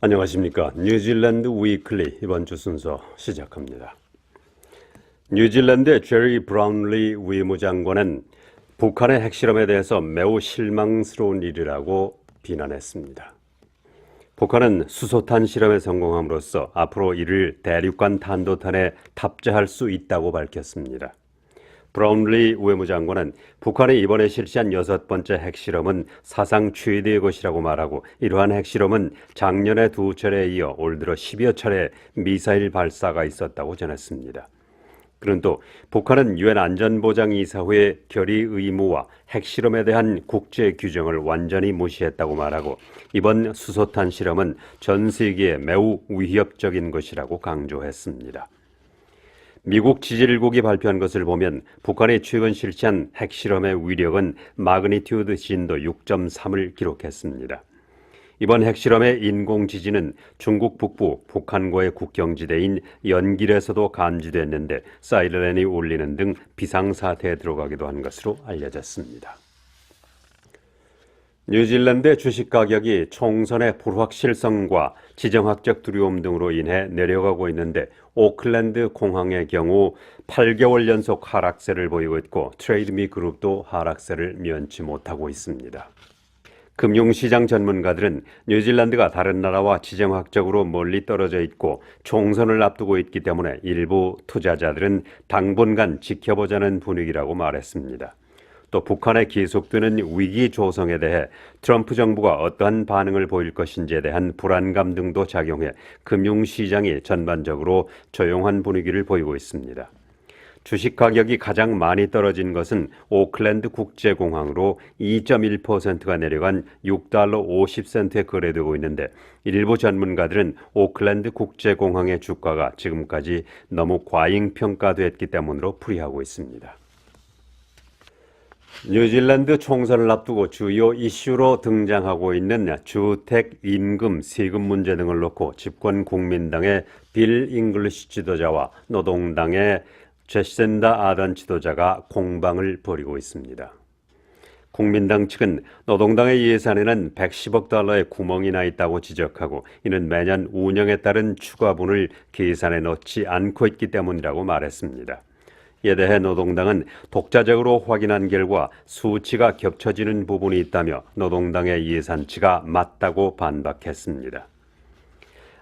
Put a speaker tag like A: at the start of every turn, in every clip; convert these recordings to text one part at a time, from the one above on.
A: 안녕하십니까. 뉴질랜드 위클리 이번 주 순서 시작합니다. 뉴질랜드의 제리 브라운리 위무장관은 북한의 핵실험에 대해서 매우 실망스러운 일이라고 비난했습니다. 북한은 수소탄 실험에 성공함으로써 앞으로 이를 대륙간 탄도탄에 탑재할 수 있다고 밝혔습니다. 브라운리 외무장관은 북한이 이번에 실시한 여섯 번째 핵실험은 사상 최대의 것이라고 말하고 이러한 핵실험은 작년에 두 차례에 이어 올 들어 10여 차례 미사일 발사가 있었다고 전했습니다. 그는 또 북한은 유엔 안전보장이사회의 결의 의무와 핵실험에 대한 국제 규정을 완전히 무시했다고 말하고 이번 수소탄 실험은 전 세계에 매우 위협적인 것이라고 강조했습니다. 미국 지질국이 발표한 것을 보면 북한이 최근 실시한 핵실험의 위력은 마그니튜드 진도 6.3을 기록했습니다. 이번 핵실험의 인공 지진은 중국 북부 북한과의 국경지대인 연길에서도 감지됐는데 사이렌이 울리는 등 비상사태에 들어가기도 한 것으로 알려졌습니다. 뉴질랜드 주식 가격이 총선의 불확실성과 지정학적 두려움 등으로 인해 내려가고 있는데 오클랜드 공항의 경우 8개월 연속 하락세를 보이고 있고 트레이드미 그룹도 하락세를 면치 못하고 있습니다. 금융시장 전문가들은 뉴질랜드가 다른 나라와 지정학적으로 멀리 떨어져 있고 총선을 앞두고 있기 때문에 일부 투자자들은 당분간 지켜보자는 분위기라고 말했습니다. 또 북한의 계속되는 위기 조성에 대해 트럼프 정부가 어떠한 반응을 보일 것인지에 대한 불안감 등도 작용해 금융시장이 전반적으로 조용한 분위기를 보이고 있습니다. 주식 가격이 가장 많이 떨어진 것은 오클랜드 국제공항으로 2.1%가 내려간 6달러 50센트에 거래되고 있는데 일부 전문가들은 오클랜드 국제공항의 주가가 지금까지 너무 과잉 평가됐기 때문으로 풀이하고 있습니다. 뉴질랜드 총선을 앞두고 주요 이슈로 등장하고 있는 주택, 임금, 세금 문제 등을 놓고 집권 국민당의 빌 잉글리시 지도자와 노동당의 제센다 아던 지도자가 공방을 벌이고 있습니다. 국민당 측은 노동당의 예산에는 110억 달러의 구멍이 나 있다고 지적하고 이는 매년 운영에 따른 추가분을 계산에 넣지 않고 있기 때문이라고 말했습니다. 이에 대해 노동당은 독자적으로 확인한 결과 수치가 겹쳐지는 부분이 있다며 노동당의 예산치가 맞다고 반박했습니다.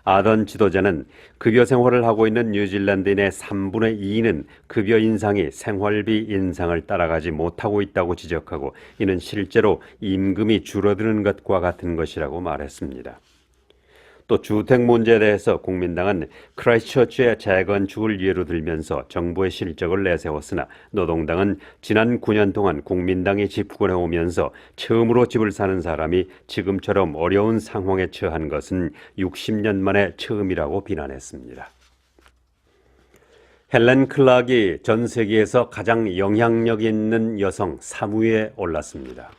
A: 아던 지도자는 급여 생활을 하고 있는 뉴질랜드인의 3분의 2는 급여 인상이 생활비 인상을 따라가지 못하고 있다고 지적하고 이는 실제로 임금이 줄어드는 것과 같은 것이라고 말했습니다. 또 주택 문제에 대해서 국민당은 크라이스처치의 재건축을 예로 들면서 정부의 실적을 내세웠으나 노동당은 지난 9년 동안 국민당이 집권해 오면서 처음으로 집을 사는 사람이 지금처럼 어려운 상황에 처한 것은 60년 만에 처음이라고 비난했습니다. 헬렌 클락이 전 세계에서 가장 영향력 있는 여성 3위에 올랐습니다.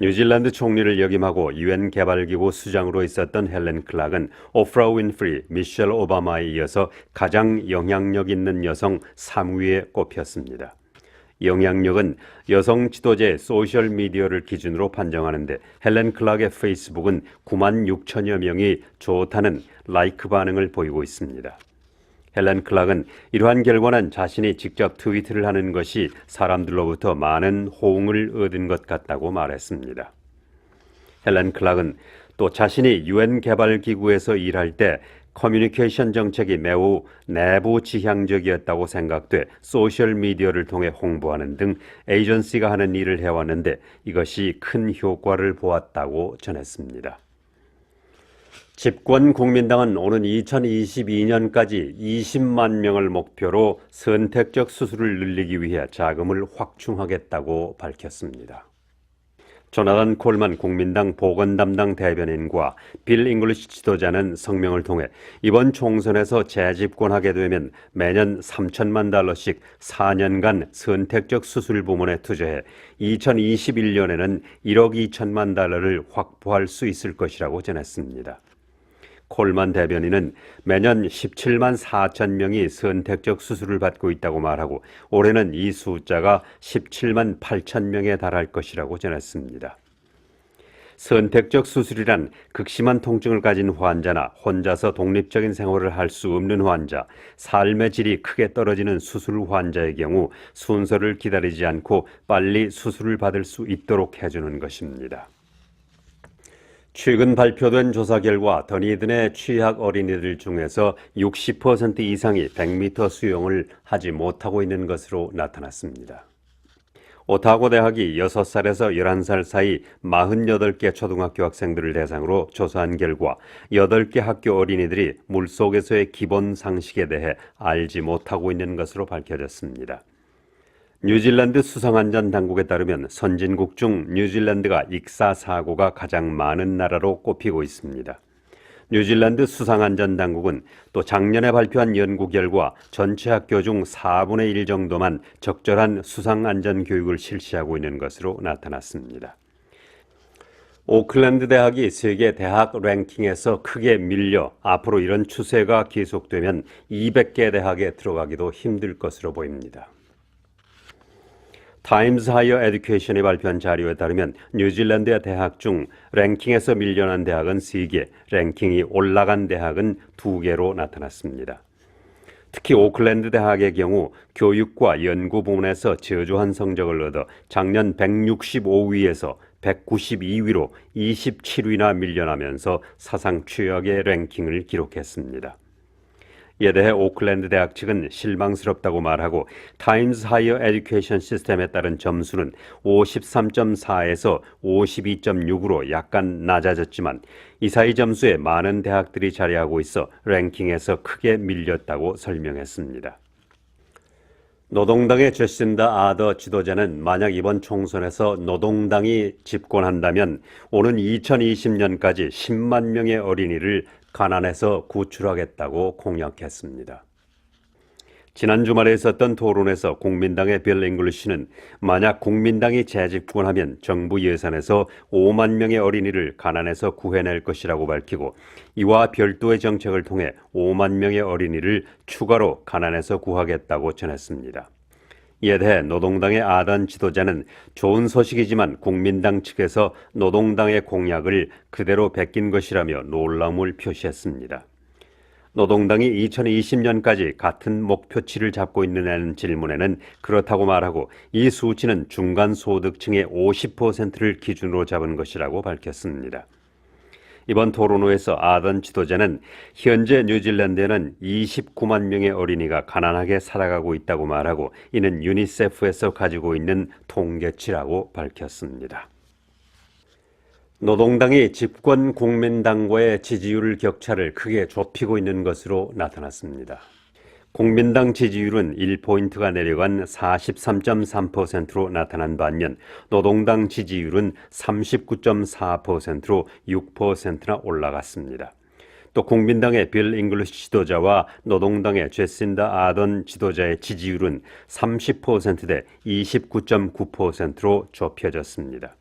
A: 뉴질랜드 총리를 역임하고 유엔 개발기구 수장으로 있었던 헬렌 클락은 오프라 윈프리, 미셸 오바마에 이어서 가장 영향력 있는 여성 3위에 꼽혔습니다. 영향력은 여성 지도자의 소셜 미디어를 기준으로 판정하는데 헬렌 클락의 페이스북은 9만 6천여 명이 좋다는 라이크 반응을 보이고 있습니다. 헬렌 클락은 이러한 결과는 자신이 직접 트위트를 하는 것이 사람들로부터 많은 호응을 얻은 것 같다고 말했습니다. 헬렌 클락은 또 자신이 유엔 개발 기구에서 일할 때 커뮤니케이션 정책이 매우 내부 지향적이었다고 생각돼 소셜 미디어를 통해 홍보하는 등 에이전시가 하는 일을 해왔는데 이것이 큰 효과를 보았다고 전했습니다. 집권 국민당은 오는 2022년까지 20만 명을 목표로 선택적 수술을 늘리기 위해 자금을 확충하겠다고 밝혔습니다. 조나단 콜만 국민당 보건 담당 대변인과 빌 잉글리시 지도자는 성명을 통해 이번 총선에서 재집권하게 되면 매년 3천만 달러씩 4년간 선택적 수술 부문에 투자해 2021년에는 1억 2천만 달러를 확보할 수 있을 것이라고 전했습니다. 콜만 대변인은 매년 17만 4천 명이 선택적 수술을 받고 있다고 말하고 올해는 이 숫자가 17만 8천 명에 달할 것이라고 전했습니다. 선택적 수술이란 극심한 통증을 가진 환자나 혼자서 독립적인 생활을 할 수 없는 환자, 삶의 질이 크게 떨어지는 수술 환자의 경우 순서를 기다리지 않고 빨리 수술을 받을 수 있도록 해주는 것입니다. 최근 발표된 조사 결과 더니든의 취약 어린이들 중에서 60% 이상이 100m 수영을 하지 못하고 있는 것으로 나타났습니다. 오타고 대학이 6살에서 11살 사이 48개 초등학교 학생들을 대상으로 조사한 결과 8개 학교 어린이들이 물속에서의 기본 상식에 대해 알지 못하고 있는 것으로 밝혀졌습니다. 뉴질랜드 수상안전 당국에 따르면 선진국 중 뉴질랜드가 익사 사고가 가장 많은 나라로 꼽히고 있습니다. 뉴질랜드 수상안전 당국은 또 작년에 발표한 연구 결과 전체 학교 중 4분의 1 정도만 적절한 수상안전 교육을 실시하고 있는 것으로 나타났습니다. 오클랜드 대학이 세계 대학 랭킹에서 크게 밀려 앞으로 이런 추세가 계속되면 200개 대학에 들어가기도 힘들 것으로 보입니다. 타임스 하이어 에듀케이션이 발표한 자료에 따르면 뉴질랜드의 대학 중 랭킹에서 밀려난 대학은 3개, 랭킹이 올라간 대학은 2개로 나타났습니다. 특히 오클랜드 대학의 경우 교육과 연구 부문에서 저조한 성적을 얻어 작년 165위에서 192위로 27위나 밀려나면서 사상 최악의 랭킹을 기록했습니다. 이에 대해 오클랜드 대학 측은 실망스럽다고 말하고 타임스 하이어 에듀케이션 시스템에 따른 점수는 53.4에서 52.6으로 약간 낮아졌지만 이 사이 점수에 많은 대학들이 자리하고 있어 랭킹에서 크게 밀렸다고 설명했습니다. 노동당의 제신다 아더 지도자는 만약 이번 총선에서 노동당이 집권한다면 오는 2020년까지 10만 명의 어린이를 가난에서 구출하겠다고 공약했습니다. 지난 주말에 있었던 토론에서 국민당의 빌 잉글리시는 만약 국민당이 재집권하면 정부 예산에서 5만 명의 어린이를 가난에서 구해낼 것이라고 밝히고 이와 별도의 정책을 통해 5만 명의 어린이를 추가로 가난에서 구하겠다고 전했습니다. 이에 대해 노동당의 아단 지도자는 좋은 소식이지만 국민당 측에서 노동당의 공약을 그대로 베낀 것이라며 놀라움을 표시했습니다. 노동당이 2020년까지 같은 목표치를 잡고 있느냐는 질문에는 그렇다고 말하고 이 수치는 중간 소득층의 50%를 기준으로 잡은 것이라고 밝혔습니다. 이번 토론회에서 아던 지도자는 현재 뉴질랜드에는 29만 명의 어린이가 가난하게 살아가고 있다고 말하고 이는 유니세프에서 가지고 있는 통계치라고 밝혔습니다. 노동당이 집권 국민당과의 지지율 격차를 크게 좁히고 있는 것으로 나타났습니다. 국민당 지지율은 1포인트가 내려간 43.3%로 나타난 반면 노동당 지지율은 39.4%로 6%나 올라갔습니다. 또 국민당의 빌 잉글리시 지도자와 노동당의 제신다 아던 지도자의 지지율은 30%대 29.9%로 좁혀졌습니다.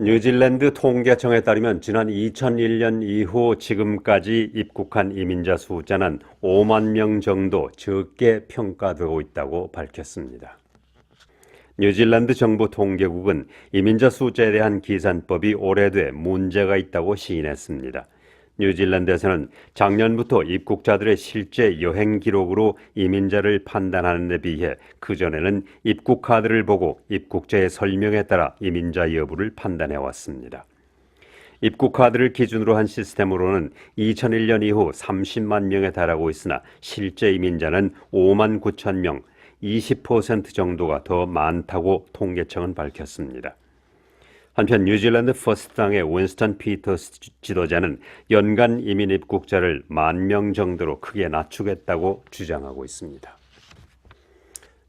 A: 뉴질랜드 통계청에 따르면 지난 2001년 이후 지금까지 입국한 이민자 숫자는 5만 명 정도 적게 평가되고 있다고 밝혔습니다. 뉴질랜드 정부 통계국은 이민자 숫자에 대한 계산법이 오래돼 문제가 있다고 시인했습니다. 뉴질랜드에서는 작년부터 입국자들의 실제 여행 기록으로 이민자를 판단하는 데 비해 그전에는 입국 카드를 보고 입국자의 설명에 따라 이민자 여부를 판단해 왔습니다. 입국 카드를 기준으로 한 시스템으로는 2001년 이후 30만 명에 달하고 있으나 실제 이민자는 5만 9천 명, 20% 정도가 더 많다고 통계청은 밝혔습니다. 한편 뉴질랜드 퍼스트당의 윈스턴 피터스 지도자는 연간 이민 입국자를 만 명 정도로 크게 낮추겠다고 주장하고 있습니다.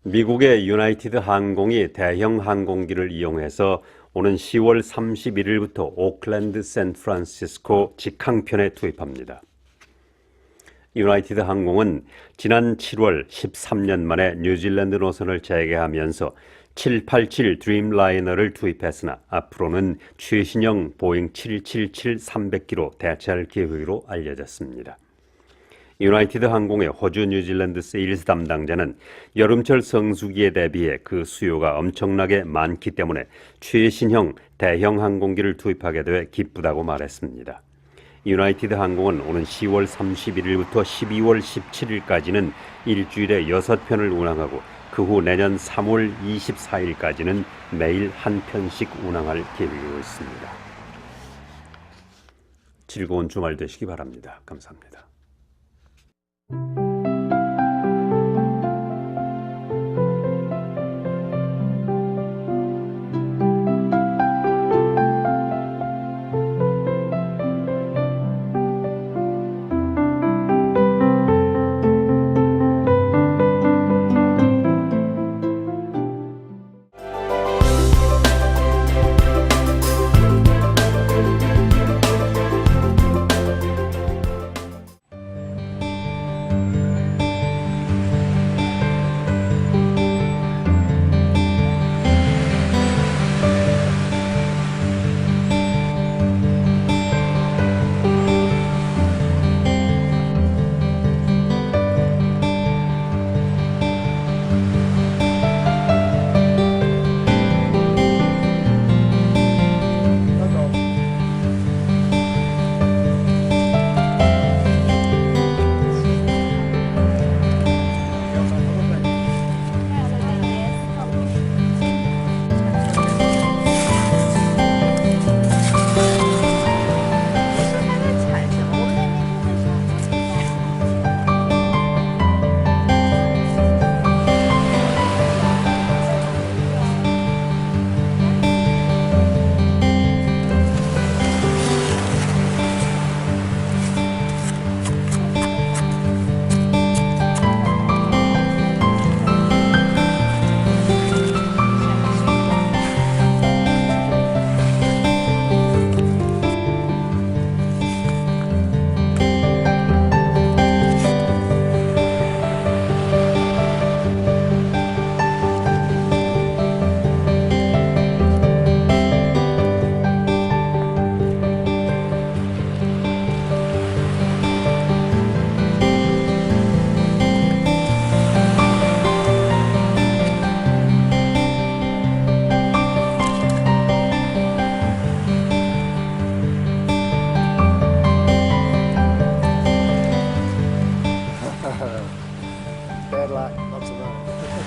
A: 미국의 유나이티드 항공이 대형 항공기를 이용해서 오는 10월 31일부터 오클랜드 샌프란시스코 직항편에 투입합니다. 유나이티드 항공은 지난 7월 13년 만에 뉴질랜드 노선을 재개하면서 787 드림라이너를 투입했으나 앞으로는 최신형 보잉 777-300기로 대체할 계획으로 알려졌습니다. 유나이티드 항공의 호주 뉴질랜드 세일즈 담당자는 여름철 성수기에 대비해 그 수요가 엄청나게 많기 때문에 최신형 대형 항공기를 투입하게 돼 기쁘다고 말했습니다. 유나이티드 항공은 오는 10월 31일부터 12월 17일까지는 일주일에 6편을 운항하고 그 후 내년 3월 24일까지는 매일 한 편씩 운항할 계획이고 있습니다. 즐거운 주말 되시기 바랍니다. 감사합니다.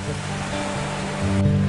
A: thank you